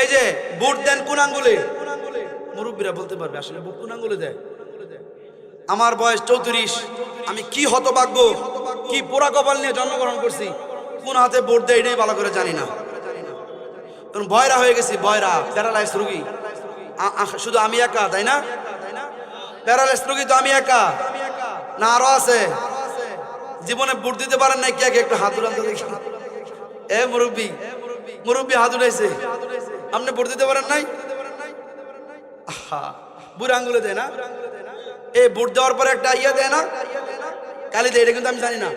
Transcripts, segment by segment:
এই যে, বুট দেন কোন আঙ্গুলে? মুরব্বীরা বলতে পারবে, আসলে বুট কোন আঙ্গুলে দেয়? আমার বয়স চৌত্রিশ, আমি কি হতভাগ্য, কি পোড়া কপাল নিয়ে জন্মগ্রহণ করছি, কোন হাতে ভোট দেয় এটাই ভালো করে জানি না। কারণ বয়রা হয়ে গেছি, বয়রা প্যারালাইজ রুগী। শুধু আমি একা, তাই না? প্যারালাইজ রুগী তো আমি একা। না, আরও আছে। জীবনে ভোট দিতে পারেন না কে একটু হাত উড়ান দেখি। এ মুরব্বী মুরব্বী হাত উঠাইছে আপনি ভোট দিতে পারেন নাই? আহা, বুড়া আঙ্গুলে দেয় না? এই ভোট দেওয়ার পরে একটা ইয়ে দেয় না? কালি দেয়, এটা কিন্তু আমি জানি না।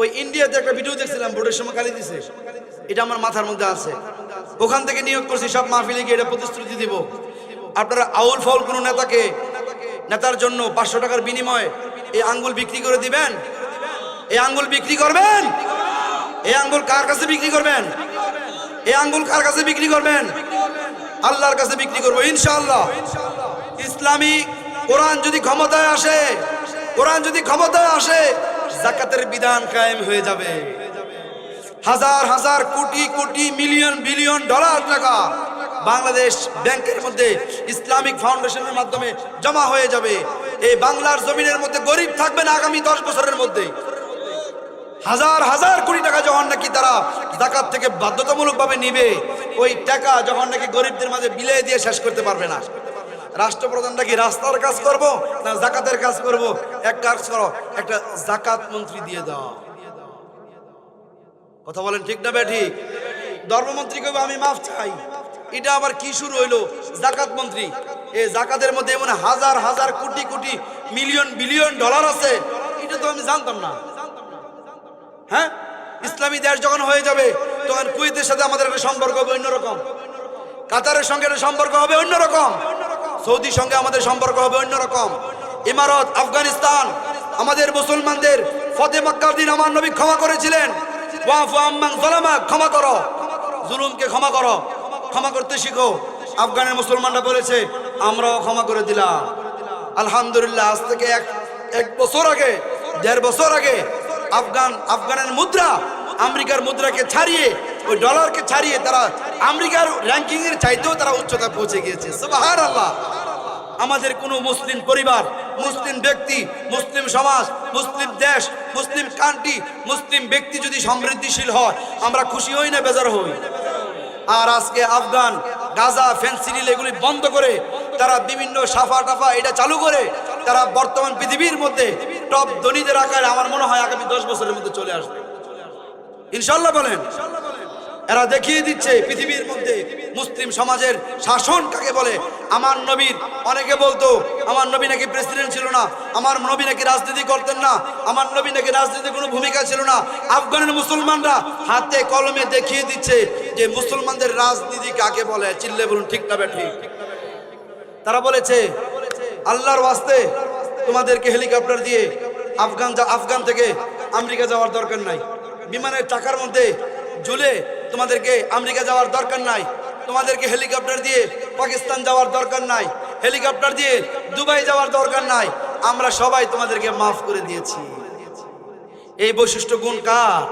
ওই ইন্ডিয়াতে একটা ভিডিও দেখছিলাম, ভোটের সময় কালি দিছে। এটা আমার মাথার মধ্যে আছে। ওখান থেকে নিয়োগ করছি, সব মাহফিলে গিয়ে এটা প্রতিশ্রুতি দিব। আপনারা আউল ফাউল কোনো নেতাকে, নেতার জন্য পাঁচশো টাকার বিনিময়ে এই আঙ্গুল বিক্রি করে দিবেন? এই আঙ্গুল বিক্রি করবেন? এই আঙ্গুল কার কাছে বিক্রি করবেন? এই আঙ্গুল কার কাছে বিক্রি করবেন? আল্লাহর কাছে বিক্রি করব, ইনশাআল্লাহ। ইসলামী কোরআন যদি ক্ষমতায় আসে, কোরআন যদি ক্ষমতায় আসে, জাকাতের বিধান কায়েম হয়ে যাবে। হাজার হাজার crore crore, million, billion dollar টাকা বাংলাদেশ ব্যাংকের মধ্যে ইসলামিক ফাউন্ডেশনের মাধ্যমে জমা হয়ে যাবে। এই বাংলার জমিনের মধ্যে গরিব থাকবে না আগামী দশ বছরের মধ্যে। হাজার হাজার কোটি টাকা যখন নাকি তারা জাকাত থেকে বাধ্যতামূলকভাবে নিবে ওই টাকা যখন নাকি গরিবদের মাঝে বিলিয়ে দিয়ে শেষ করতে পারবে না। রাষ্ট্রপ্রধানটা কি রাস্তার কাজ করব না জাকাতের কাজ করব? এক কাজ করো, একটা জাকাত মন্ত্রী দিয়ে দাও। কথা বলেন ঠিক না বে ঠিক? ধর্মমন্ত্রী কবে আমি মাফ চাই। এটা আবার কি শুরু হইল? জাকাত মন্ত্রী। এই জাকাতের মধ্যে এমন হাজার হাজার, crore crore, million, billion dollar আছে। এটা তো আমি জানতাম না। হ্যাঁ? ইসলামী দেশ যখন হয়ে যাবে তখন কুয়েতের সাথে আমাদের একটা সম্পর্ক হবে অন্যরকম। কাতারের সঙ্গে একটা সম্পর্ক হবে অন্যরকম। সৌদির সঙ্গে আমাদের সম্পর্ক হবে অন্যরকম। ইমারত, আফগানিস্তান, আমাদের মুসলমানদের ফতে মক্কার দিন আমার নবী ক্ষমা করেছিলেন। ক্ষমা করো। জুলুমকে ক্ষমা করো। ক্ষমা করতে শিখো। আফগানের মুসলমানরা বলেছে, আমরাও ক্ষমা করে দিলাম। আলহামদুলিল্লাহ, আজ থেকে এক এক বছর আগে, দেড় বছর আগে আফগান আফগানের মুদ্রা আমেরিকার মুদ্রাকে ছাড়িয়ে, ওই ডলারকে ছাড়িয়ে তারা আমেরিকার র্যাঙ্কিং এর চাইতেও তারা উচ্চতা পৌঁছে গিয়েছে। সুবাহার আল্লাহ আমাদের কোনো মুসলিম পরিবার, মুসলিম ব্যক্তি, মুসলিম সমাজ, মুসলিম দেশ, মুসলিম কান্ট্রি, মুসলিম ব্যক্তি যদি সমৃদ্ধিশীল হয়, আমরা খুশি হই না বেজার হই? আর আজকে আফগান, গাজা, ফেন্সিডিল এগুলি বন্ধ করে তারা বিভিন্ন সাফা টাফা এটা চালু করে তারা বর্তমান পৃথিবীর মধ্যে টপ ধনীদের আকারে আমার মনে হয় আগামী দশ বছরের মধ্যে চলে আসবে। ইনশাল্লাহ বলেন, এরা দেখিয়ে দিচ্ছে পৃথিবীর মধ্যে মুসলিম সমাজের শাসন কাকে বলে? আমার নবীর অনেকে বলতো, আমার নবী নাকি প্রেসিডেন্ট ছিল না, আমার নবী নাকি রাজনীতি করতেন না, আমার নবী নাকি রাজনীতি কোনো ভূমিকা ছিল না। আফগানের মুসলমানরা হাতে কলমে দেখিয়ে দিচ্ছে যে মুসলমানদের রাজনীতি কাকে বলে? চিল্লে বলুন, ঠিক না ঠিক তারা বলেছে, আল্লাহর ওয়াস্তে তোমাদেরকে হেলিকপ্টার দিয়ে আফগান আফগান থেকে আমেরিকা যাওয়ার দরকার নাই। বিমানের টাকার মধ্যে ঝুলে তোমাদেরকে আমেরিকা যাওয়ার দরকার নাই। তোমাদেরকে হেলিকপ্টার দিয়ে পাকিস্তান যাওয়ার দরকার নাই। হেলিকপ্টার দিয়ে দুবাই যাওয়ার দরকার নাই। আমরা সবাই তোমাদেরকে মাফ করে দিয়েছি। এই বৈশিষ্ট্য গুণ কার?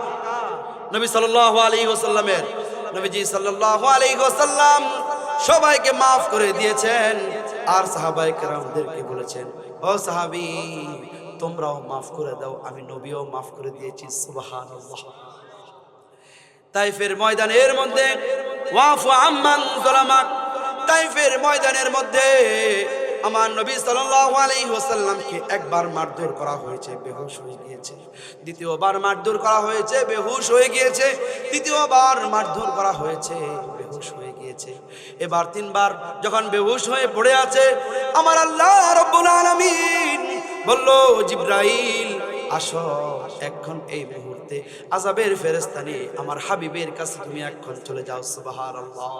নবী সাল্লাল্লাহু আলাইহি ওয়াসাল্লামের। নবীজি সাল্লাল্লাহু আলাইহি ওয়াসাল্লাম সবাইকে মাফ করে দিয়েছেন। আর কেরামদেরকে বলেছেন, ও সাহাবী তোমরাও মাফ করে দাও, আমি নবীও মাফ করে দিয়েছি, সুবহানাল্লাহ। তাইফের ময়দানের মধ্যে তাইফের ময়দানের মধ্যে আমার নবী সাল্লাল্লাহু আলাইহি ওয়াসাল্লামকে একবার মারধর করা হয়েছে, বেহুশ হয়ে গিয়েছে। দ্বিতীয়বার মারধর করা হয়েছে, বেহুশ হয়ে গিয়েছে। তৃতীয়বার মারধর করা হয়েছে, বেহুশ হয়ে গিয়েছে। এবার তিনবার যখন বেহুশ হয়ে পড়ে আছে, আমার আল্লাহ রব্বুল আলামিন বলল, জিব্রাইল, আসো এখন এই মুহূর্তে। আজাবের ফেরেস্তা নিয়ে আমার হাবিবের কাছে তুমি এখন চলে যাও, সুবহানাল্লাহ।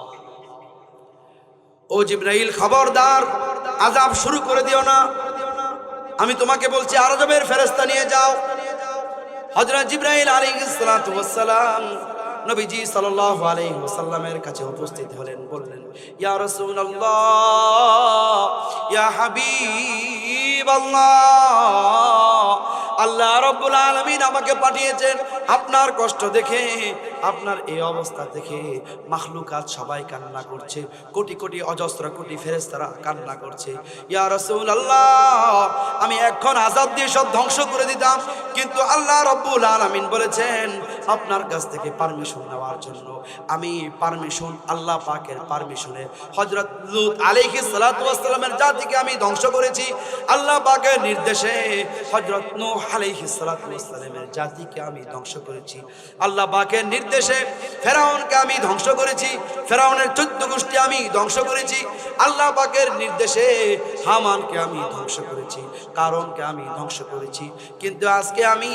ও জিব্রাইল, খবরদার আজাব শুরু করে দিও না। আমি তোমাকে বলছি আরজবের ফেরেস্তা নিয়ে যাও। হযরত জিব্রাইল আলাইহিস সালাতু ওয়াস সালাম নবীজি সাল্লাল্লাহু আলাইহি ওয়াসাল্লামের কাছে উপস্থিত হলেন, বললেন, ইয়া ইয়া হাবিবাল্লাহ আল্লাহ রব্বুল আলমিন আমাকে পাঠিয়েছেন। আপনার কষ্ট দেখে আপনার এই অবস্থা দেখে মাখলুকাত সবাই কান্না করছে। কোটি কোটি অজস্র কোটি ফেরেস্তারা কান্না করছে। ইয়া রসুল আল্লাহ আমি এখন আজাদ দিয়ে সব ধ্বংস করে দিতাম, কিন্তু আল্লাহ রব্বুল আলামিন বলেছেন, আপনার কাছ থেকে পারমিশন নেওয়ার জন্য। আমি পারমিশন আল্লাহ পাকের পারমিশনে হজরত লুত আলাইহিস সালাতু জাতিকে আমি ধ্বংস করেছি। আল্লাহ পাকের নির্দেশে হজরত নূহ আলাইহিস সালাতু ওয়াস জাতিকে আমি ধ্বংস করেছি। আল্লাহ পাকের নির্দেশে ফেরাউনকে আমি ধ্বংস করেছি, ফেরাউনের চোদ্দ গোষ্ঠী আমি ধ্বংস করেছি। আল্লাহ পাকের নির্দেশে হামানকে আমি ধ্বংস করেছি কারণকে আমি ধ্বংস করেছি। কিন্তু আজকে আমি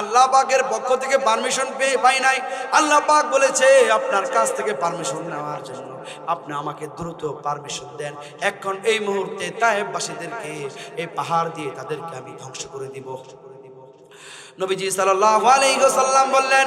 আল্লাহ পাকের পক্ষ থেকে পারমিশন পেয়ে পাই নাই। আল্লাহ পাক বলেছে, আপনার কাছ থেকে পারমিশন নেওয়ার জন্য আপনি আমাকে দ্রুত পারমিশন দেন। এখন এই মুহূর্তে তায়েববাসীদেরকে এই পাহাড় দিয়ে তাদেরকে আমি ধ্বংস করে দিব। নবীজি সাল্লাল্লাহু আলাইহি ওয়াসাল্লাম বললেন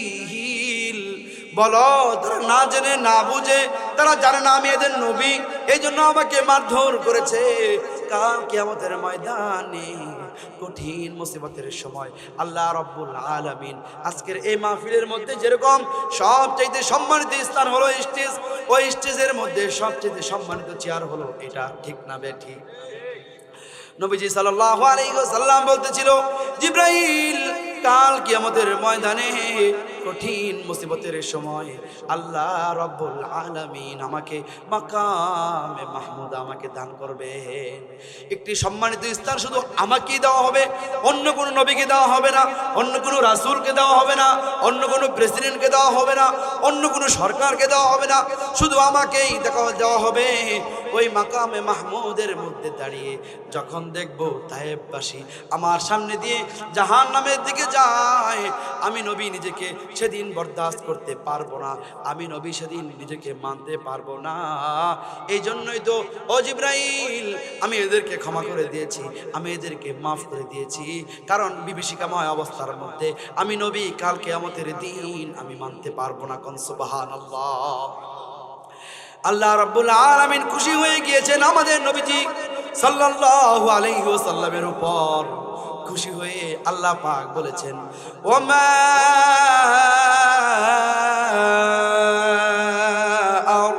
বলো, তারা না জেনে, না বুঝে, তারা জানে না আমি এদের নবী। এই জন্য আমাকে মারধর করেছে। কাল কিয়ামতের ময়দানে কঠিন মুসিবতের সময় আল্লাহ রব্বুল আলামিন আজকের এই মাহফিলের মধ্যে যেরকম সবচাইতে সম্মানিত স্থান হলো স্টেজ, ওই স্টেজের মধ্যে সবচেয়ে সম্মানিত চেয়ার হলো এটা। ঠিক না বে, ঠিক? নবীজি সাল্লাল্লাহু আলাইহি ওয়াসাল্লাম বলতেছিল, জিব্রাইল, কাল কিয়ামতের ময়দানে কঠিন মুসিবতের সময় আল্লাহ রব্বুল আলামিন আমাকে মাকামে মাহমুদ আমাকে দান করবে একটি সম্মানিত স্থান শুধু আমাকেই দেওয়া হবে, অন্য কোনো নবীকে দেওয়া হবে না, অন্য কোনো রাসূলকে দেওয়া হবে না, অন্য কোনো প্রেসিডেন্টকে দেওয়া হবে না, অন্য কোনো সরকারকে দেওয়া হবে না, শুধু আমাকেই দেখা দেওয়া হবে। ওই মাকামে মাহমুদের মধ্যে দাঁড়িয়ে যখন দেখব তায়েববাসী আমার সামনে দিয়ে জাহান নামের দিকে যায়, আমি নবী নিজেকে সেদিন বরদাস্ত করতে পারব না। আমি নবী সেদিন নিজেকে মানতে পারব না। এই জন্যই তো, ও জিব্রাইল, আমি এদেরকে ক্ষমা করে দিয়েছি। আমি এদেরকে মাফ করে দিয়েছি। কারণ বিভীষিকাময় অবস্থার মধ্যে আমি নবী কালকে আমাদের দিন আমি মানতে পারব না কনসবাহান আল্লাহ আল্লাহ রাব্বুল আলামিন খুশি হয়ে গিয়েছেন আমাদের নবীজি সাল্লাল্লাহু আলাইহি ওয়াসাল্লামের উপর। খুশি হয়ে আল্লাহ পাক বলেছেন ওমা আর